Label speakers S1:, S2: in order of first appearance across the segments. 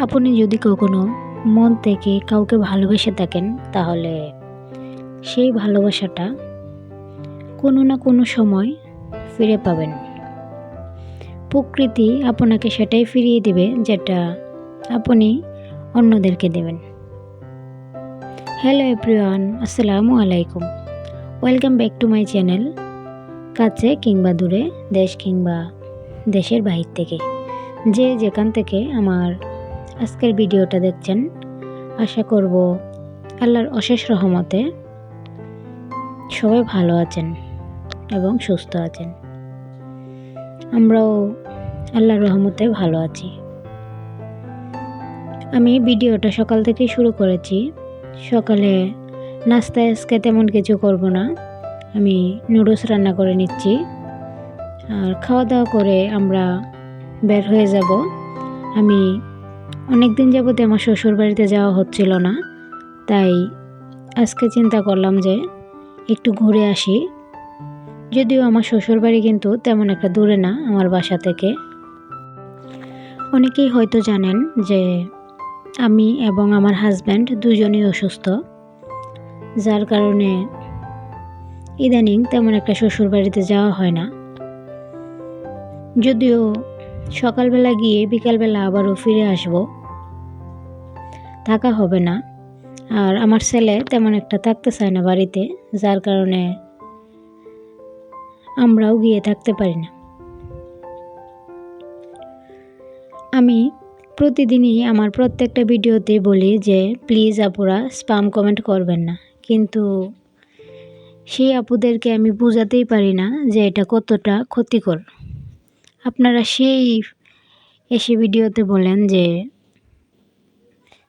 S1: আপনি যদি কখনো মন থেকে কাউকে ভালোবেসে থাকেন, তাহলে সেই ভালোবাসাটা কোনো না কোনো সময় ফিরে পাবেন। প্রকৃতি আপনাকে সেটাই ফিরিয়ে দেবে যেটা আপনি অন্যদেরকে দেবেন। হ্যালো এভরিওয়ান, আসসালামু আলাইকুম। Welcome back to my channel, কাছে কিংবা দূরে, দেশ কিংবা দেশের বাহির থেকে। যে যেখান থেকে আমার আজকের ভিডিওটা দেখছেন। আশা করব আল্লাহর অশেষ রহমতে সবাই ভালো আছেন এবং সুস্থ আছেন। আমরাও আল্লাহর রহমতে ভালো আছি। আমি ভিডিওটা সকাল থেকে শুরু করেছি। সকালে নাস্তায় আজকে তেমন কিছু করব না। আমি নুডলস রান্না করে নিচ্ছি। আর খাওয়া দাওয়া করে আমরা বের হয়ে যাব। আমি অনেক দিন যাবতে আমার শ্বশুর বাড়িতে যাওয়া হচ্ছিল না, তাই আজকে চিন্তা করলাম যে একটু ঘুরে আসি। যদিও আমার শ্বশুর বাড়ি কিন্তু তেমন একটা দূরে না আমার বাসা থেকে। অনেকেই হয়তো জানেন যে আমি এবং আমার হাজব্যান্ড দুজনেই অসুস্থ, যার কারণে ইদানিং তেমন একটা শ্বশুর বাড়িতে যাওয়া হয় না। যদিও সকালবেলা গিয়ে বিকালবেলা আবারও ফিরে আসব। থাকা হবে না। আর আমার ছেলে তেমন একটা থাকতে চায় না বাড়িতে, যার কারণে আমরাও গিয়ে থাকতে পারি না। আমি প্রতিদিনই আমার প্রত্যেকটা ভিডিওতে বলি যে, প্লিজ আপুরা, স্পাম কমেন্ট করবেন না। কিন্তু সেই আপুদেরকে আমি বোঝাতেই পারি না যে এটা কতটা ক্ষতিকর। আপনারা সেই এসে ভিডিওতে বলেন যে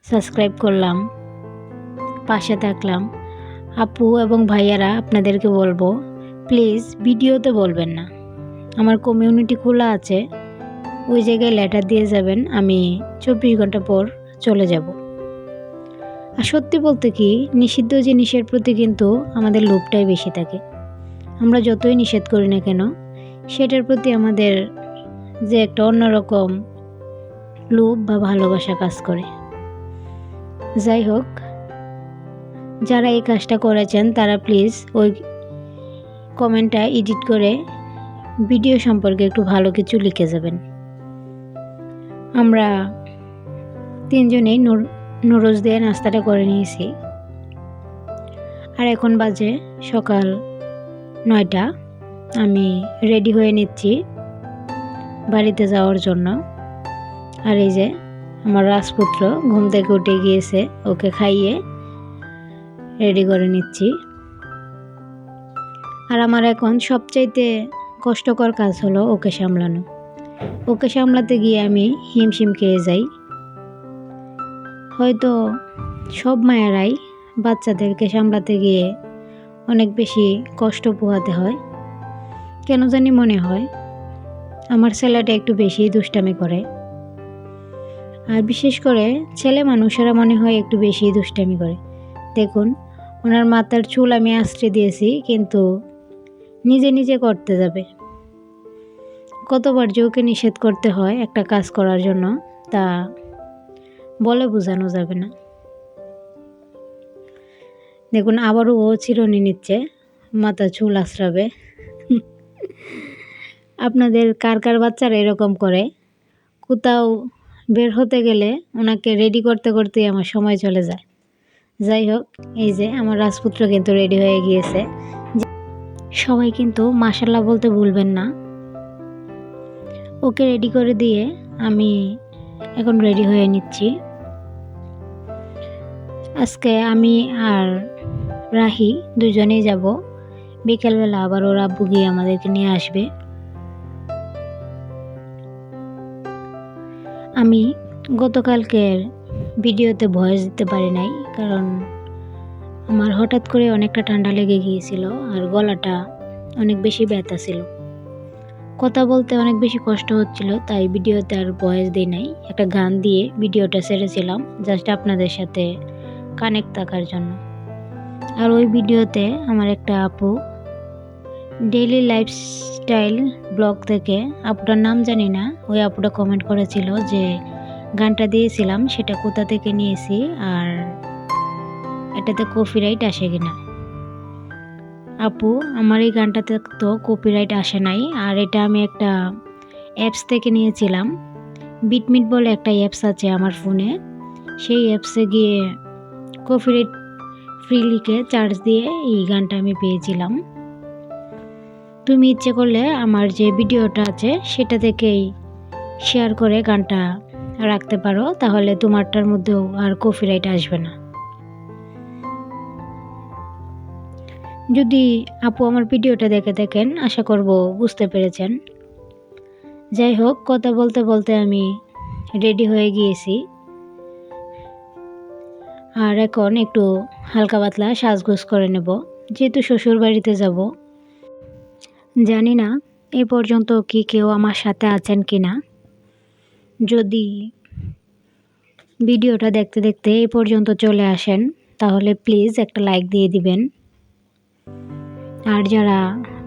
S1: সাবস্ক্রাইব করলাম, পাশে থাকলাম। আপু এবং ভাইয়ারা, আপনাদেরকে বলব, প্লিজ ভিডিওতে বলবেন না। আমার কমিউনিটি খোলা আছে, ওই জায়গায় লেটার দিয়ে যাবেন, আমি চব্বিশ ঘণ্টা পর চলে যাব। আর সত্যি বলতে কি, নিষিদ্ধ জিনিসের প্রতি কিন্তু আমাদের লোভটাই বেশি থাকে। আমরা যতই নিষেধ করি না কেন, সেটার প্রতি আমাদের যে একটা অন্যরকম লোভ বা ভালোবাসা কাজ করে। যাই হোক, যারা এই কাজটা করেছেন, তারা প্লিজ ওই কমেন্টটা এডিট করে ভিডিও সম্পর্কে একটু ভালো কিছু লিখে যাবেন। আমরা তিনজনেই নুডলস দিয়ে নাস্তাটা করে নিয়েছি। আর এখন বাজে সকাল নয়টা। আমি রেডি হয়ে নিচ্ছি। বাড়িতে যাওয়ার জন্য। আর এই যে আমার রাজপুত্র ঘুম থেকে উঠে গিয়েছে, ওকে খাইয়ে রেডি করে নিচ্ছি। আর আমার এখন সবচাইতে কষ্টকর কাজ হলো ওকে সামলানো। ওকে সামলাতে গিয়ে আমি হিমশিম খেয়ে যাই। হয়তো সব মায়েরাই বাচ্চাদেরকে সামলাতে গিয়ে অনেক বেশি কষ্ট পোহাতে হয়। কেন জানি মনে হয় আমার ছেলেটা একটু বেশি দুষ্টামি করে। আর বিশেষ করে ছেলে মানুষেরা মনে হয় একটু বেশি দুষ্টামি করে। দেখুন, ওনার মাথার চুল আমি আশ্রে দিয়েছি, কিন্তু নিজে নিজে করতে যাবে। কতবার যে ওকে নিষেধ করতে হয় একটা কাজ করার জন্য, তা বলে বোঝানো যাবে না। দেখুন, আবারও ও চিরনি নিচ্ছে মাথা চুল আশ্রাবে। আপনাদের কার কার বাচ্চারা এরকম করে? কোথাও বের হতে গেলে ওনাকে রেডি করতে করতেই আমার সময় চলে যায়। যাই হোক, এই যে আমার রাজপুত্র কিন্তু রেডি হয়ে গিয়েছে। সবাই কিন্তু মাসাল্লাহ বলতে ভুলবেন না। ওকে রেডি করে দিয়ে আমি এখন রেডি হয়ে নিচ্ছি। আজকে আমি আর রাহি দুজনেই যাব। বিকেলবেলা আবার ওরা আব্বু গিয়ে আমাদেরকে নিয়ে আসবে। আমি গতকালকের ভিডিওতে ভয়েস দিতে পারি নাই, কারণ আমার হঠাৎ করে অনেকটা ঠান্ডা লেগে গিয়েছিল আর গলাটা অনেক বেশি ব্যথা ছিল। কথা বলতে অনেক বেশি কষ্ট হচ্ছিল, তাই ভিডিওতে আর ভয়েস দিই নাই। একটা গান দিয়ে ভিডিওটা সেরেছিলাম জাস্ট আপনাদের সাথে কানেক্ট থাকার জন্য। আর ওই ভিডিওতে আমার একটা আপু ডেইলি লাইফস্টাইল ব্লগ থেকে আপুটার নাম জানি না, ওই আপুটা কমেন্ট করেছিল যে গানটা দিয়েছিলাম, সেটা কোথা থেকে নিয়েছি আর এটাতে কপিরাইট আসে কিনা। আপু, আমার এই গানটাতে তো কপিরাইট আসে নাই, আর এটা আমি একটা অ্যাপস থেকে নিয়েছিলাম। বিটমিট বলে একটা অ্যাপস আছে আমার ফোনে, সেই অ্যাপসে গিয়ে কপিরাইট ফ্রি লিখে চার্জ দিয়ে এই গানটা আমি পেয়েছিলাম। তুমি ইচ্ছে করলে আমার যে ভিডিওটা আছে সেটা থেকেই শেয়ার করে গানটা রাখতে পারো, তাহলে তোমারটার মধ্যেও আর কপিরাইট আসবে না। যদি আপু আমার ভিডিওটা দেখে দেখেন আশা করব বুঝতে পেরেছেন। যাই হোক, কথা বলতে বলতে আমি রেডি হয়ে গিয়েছি। আর এখন একটু হালকা পাতলা সাজগোজ করে নেব, যেহেতু শ্বশুর বাড়িতে যাব। জানি না, এ পর্যন্ত কি কেউ আমার সাথে আছেন কি না। যদি ভিডিওটা দেখতে দেখতে এ পর্যন্ত চলে আসেন, তাহলে প্লিজ একটা লাইক দিয়ে দিবেন। আর যারা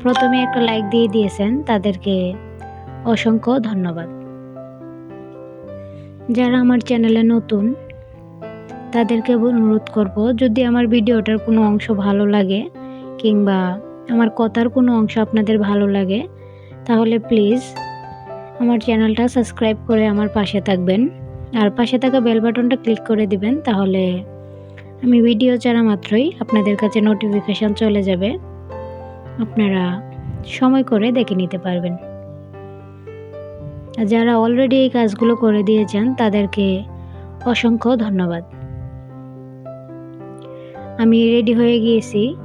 S1: প্রথমে একটা লাইক দিয়ে দিয়েছেন, তাদেরকে অসংখ্য ধন্যবাদ। যারা আমার চ্যানেলে নতুন, তাদেরকে অনুরোধ করব, যদি আমার ভিডিওটার কোনো অংশ ভালো লাগে, কিংবা আমার কথার কোনো অংশ আপনাদের ভালো লাগে, তাহলে প্লিজ আমার চ্যানেলটা সাবস্ক্রাইব করে আমার পাশে থাকবেন। আর পাশে থাকা বেল বাটনটা ক্লিক করে দিবেন, তাহলে আমি ভিডিও ছাড়া মাত্রই আপনাদের কাছে নোটিফিকেশান চলে যাবে। আপনারা সময় করে দেখে নিতে পারবেন। যারা অলরেডি এই কাজগুলো করে দিয়েছেন, তাদেরকে অসংখ্য ধন্যবাদ। আমি রেডি হয়ে গিয়েছি।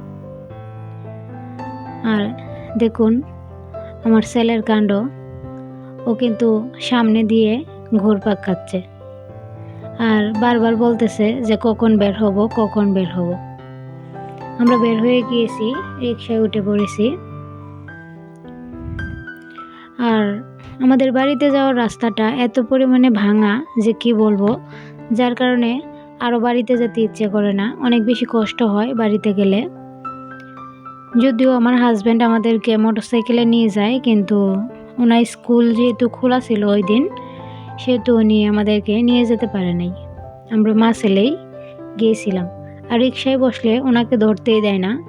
S1: আর দেখুন, আমার ছেলের কাণ্ড। ও কিন্তু সামনে দিয়ে ঘুরপাক খাচ্ছে। আর বারবার বলতেছে যে, কখন বের হব, কখন বের হব? আমরা বের হয়ে গিয়েছি রিক্সায় উঠে পড়েছি। আর আমাদের বাড়িতে যাওয়ার রাস্তাটা এত পরিমাণে ভাঙা যে কি বলব, যার কারণে আরও বাড়িতে যেতে ইচ্ছে করে না। অনেক বেশি কষ্ট হয় বাড়িতে গেলে। যদিও আমার হাজব্যান্ড আমাদেরকে মোটরসাইকেলে নিয়ে যায়, কিন্তু ওনার স্কুল যেহেতু খোলা ছিল ওই দিন, সেহেতু উনি আমাদেরকে নিয়ে যেতে পারে নাই। আমরা মা ছেলেই গিয়েছিলাম। আর রিক্সায় বসলে ওনাকে ধরতেই দেয় না।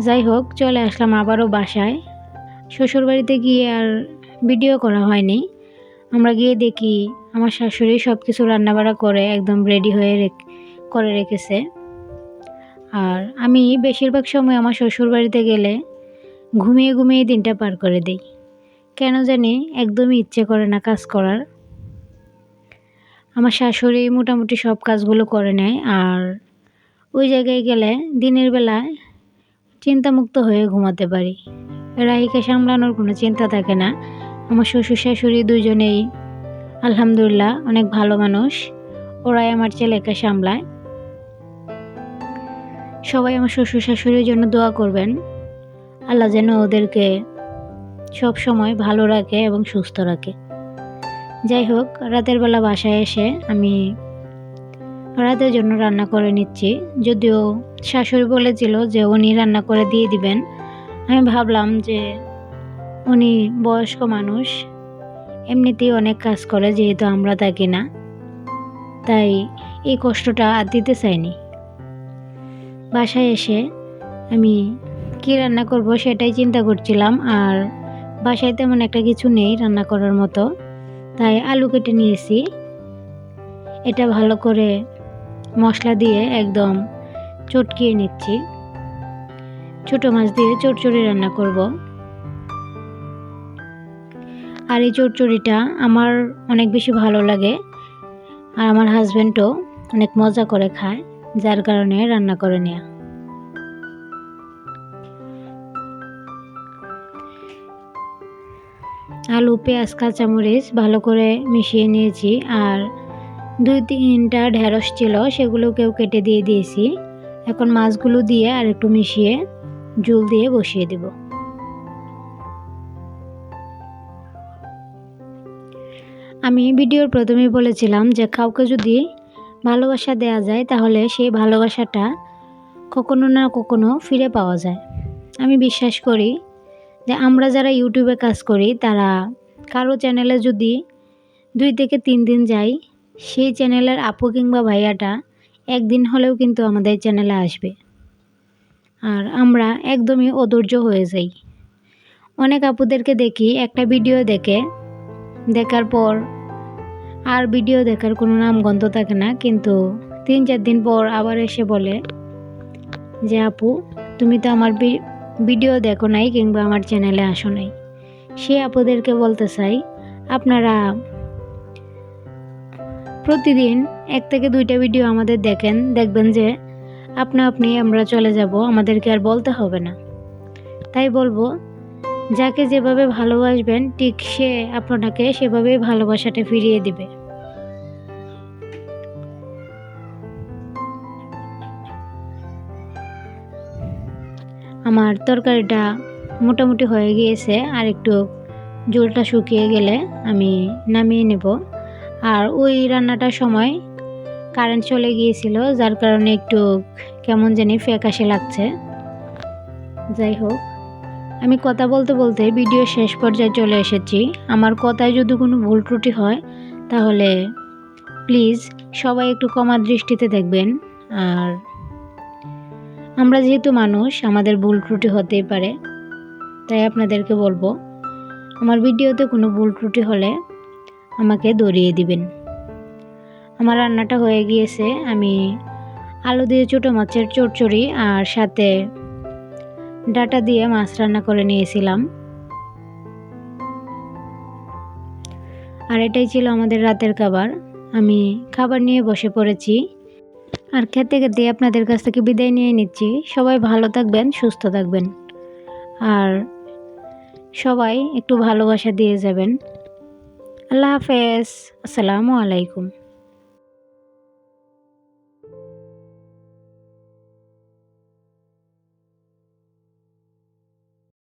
S1: যাই হোক, চলে আসলাম আবারও বাসায়। শ্বশুরবাড়িতে গিয়ে আর ভিডিও করা হয়নি। আমরা গিয়ে দেখি আমার শাশুড়ি সব কিছু রান্নাবাড়া করে একদম রেডি হয়ে করে রেখেছে। আর আমি বেশিরভাগ সময় আমার শ্বশুরবাড়িতে গেলে ঘুমিয়ে ঘুমিয়ে দিনটা পার করে দিই। কেন জানি একদমই ইচ্ছে করে না কাজ করার। আমার শাশুড়ি মোটামুটি সব কাজগুলো করে নেয় আর ওই জায়গায় গেলে দিনের বেলায় চিন্তামুক্ত হয়ে ঘুমাতে পারি। রাহিকে সামলানোর কোনো চিন্তা থাকে না। আমার শ্বশুর শাশুড়ি দুজনেই আলহামদুলিল্লাহ অনেক ভালো মানুষ। ওরাই আমার ছেলেকে সামলায়। সবাই আমার শ্বশুর শাশুড়ির জন্য দোয়া করবেন। আল্লাহ যেন ওদেরকে সব সময় ভালো রাখে এবং সুস্থ রাখে। যাই হোক, রাতের বেলা বাসায় এসে আমি রাতের জন্য রান্না করে নিচ্ছি। যদিও শাশুড়ি বলেছিল যে উনি রান্না করে দিয়ে দিবেন। আমি ভাবলাম যে উনি বয়স্ক মানুষ, এমনিতেই অনেক কাজ করে, যেহেতু আমরা থাকি না। তাই এই কষ্টটা আর দিতে চাইনি। বাসায় এসে আমি কী রান্না করব সেটাই চিন্তা করছিলাম। আর বাসায় তেমন একটা কিছু নেই রান্না করার মতো। তাই আলু কেটে নিয়েছি। এটা ভালো করে মশলা দিয়ে একদম চটকিয়ে নিচ্ছি। ছোটো মাছ দিয়ে চটচড়ি রান্না করব। আর এই চটচড়িটা আমার অনেক বেশি ভালো লাগে। আর আমার হাজব্যান্ডও অনেক মজা করে খায়। যার কারণে রান্না করে নেয়া। আলু, পেঁয়াজ, কাঁচামরিচ ভালো করে মিশিয়ে নিয়েছি আর দুই তিনটা ঢেঁড়স ছিল, সেগুলোকেও কেটে দিয়ে দিয়েছি। এখন মাছগুলো দিয়ে আর একটু মিশিয়ে জল দিয়ে বসিয়ে দেব। আমি ভিডিওর প্রথমেই বলেছিলাম যে কাউকে যদি ভালোবাসা দেয়া যায়, তাহলে সেই ভালোবাসাটা কখনো না কখনো ফিরে পাওয়া যায়। আমি বিশ্বাস করি যে আমরা যারা ইউটিউবে কাজ করি, তারা কারও চ্যানেলে যদি দুই থেকে তিন দিন যাই, সেই চ্যানেলের আপু কিংবা ভাইয়াটা একদিন হলেও কিন্তু আমাদের চ্যানেলে আসবে। আর আমরা একদমই অধৈর্য হয়ে যাই। অনেক আপুদেরকে দেখি, একটা ভিডিও দেখে, দেখার পর আর ভিডিও দেখার কোনো নাম গন্ধ থাকে না, কিন্তু তিন চার দিন পর আবার এসে বলে, যে আপু, তুমি তো আমার ভিডিও দেখো নাই কিংবা আমার চ্যানেলে আসো নাই। সে আপুদেরকে বলতে চাই, আপনারা প্রতিদিন এক থেকে দুইটা ভিডিও আমাদের দেখেন, দেখবেন যে আপনা আপনি আমরা চলে যাব, আমাদেরকে আর বলতে হবে না। তাই বলব যাকে যেভাবে ভালোবাসবেন, ঠিক সে আপনাকে সেভাবেই ভালোবাসাটা ফিরিয়ে দিবে। আমার তরকারিটা মোটামুটি হয়ে গিয়েছে, আর একটু জলটা শুকিয়ে গেলে আমি নামিয়ে নেব। আর ওই রান্নাটার সময় কারেন্ট চলে গিয়েছিল, যার কারণে একটু কেমন জানি ফ্যাকাশে লাগছে। যাই হোক। আমি কথা বলতে বলতে ভিডিও শেষ পর্যায়ে চলে এসেছি। আমার কথায় যদি কোনো ভুল ত্রুটি হয়, তাহলে প্লিজ সবাই একটু কমা দৃষ্টিতে দেখবেন। আর আমরা যেহেতু মানুষ, আমাদের ভুল ত্রুটি হতেই পারে। তাই আপনাদেরকে বলব, আমার ভিডিওতে কোনো ভুল ত্রুটি হলে আমাকে ধরিয়ে দিবেন। আমার রান্নাটা হয়ে গিয়েছে। আমি আলু দিয়ে ছোটো মাছের চচ্চড়ি আর সাথে ডাটা দিয়ে মাছ রান্না করে নিয়েছিলাম। আর এটাই ছিল আমাদের রাতের খাবার। আমি খাবার নিয়ে বসে পড়েছি। আর খেতে খেতে আপনাদের কাছ থেকে বিদায় নিয়ে নিচ্ছি। সবাই ভালো থাকবেন, সুস্থ থাকবেন। আর সবাই একটু ভালোবাসা দিয়ে যাবেন। আল্লাহ হাফেজ। আসসালামু আলাইকুম।